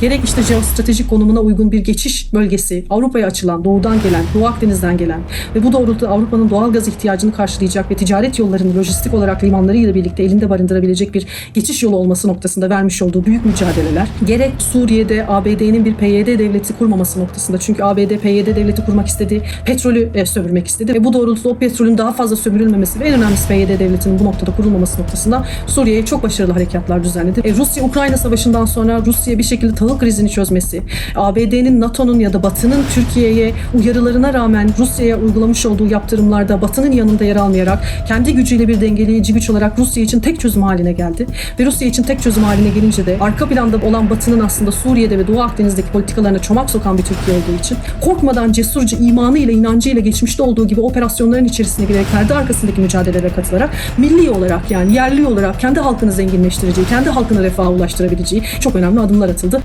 Gerek işte jeostratejik konumuna uygun bir geçiş bölgesi, Avrupa'ya açılan, doğudan gelen, Doğu Akdeniz'den gelen ve bu doğrultuda Avrupa'nın doğal gaz ihtiyacını karşılayacak ve ticaret yollarını lojistik olarak limanlarıyla birlikte elinde barındırabilecek bir geçiş yolu olması noktasında vermiş olduğu büyük mücadeleler, gerek Suriye'de ABD'nin bir PYD devleti kurmaması noktasında çünkü ABD PYD devleti kurmak istedi, petrolü e, sömürmek istedi ve bu doğrultuda o petrolün daha fazla sömürülmemesi ve en önemlisi PYD devletinin bu noktada kurulmaması noktasında Suriye'ye çok başarılı harekatlar düzenledi. E, Rusya-Ukrayna savaşından sonra Rusya bir şekilde tahıl krizini çözmesi, ABD'nin, NATO'nun ya da Batı'nın Türkiye'ye uyarılarına rağmen Rusya'ya uygulamış olduğu yaptırımlarda Batı'nın yanında yer almayarak kendi gücüyle bir dengeleyici güç olarak Rusya için tek çözüm haline geldi. Ve Rusya için tek çözüm haline gelince de arka planda olan Batı'nın aslında Suriye'de ve Doğu Akdeniz'deki politikalarına çomak sokan bir Türkiye olduğu için korkmadan cesurca imanıyla, inancıyla geçmişte olduğu gibi operasyonların içerisine girerek perde arkasındaki mücadelelere katılarak milli olarak yani yerli olarak kendi halkını zenginleştireceği, kendi halkına refaha ulaştırabileceği çok önemli adımlar atıldı.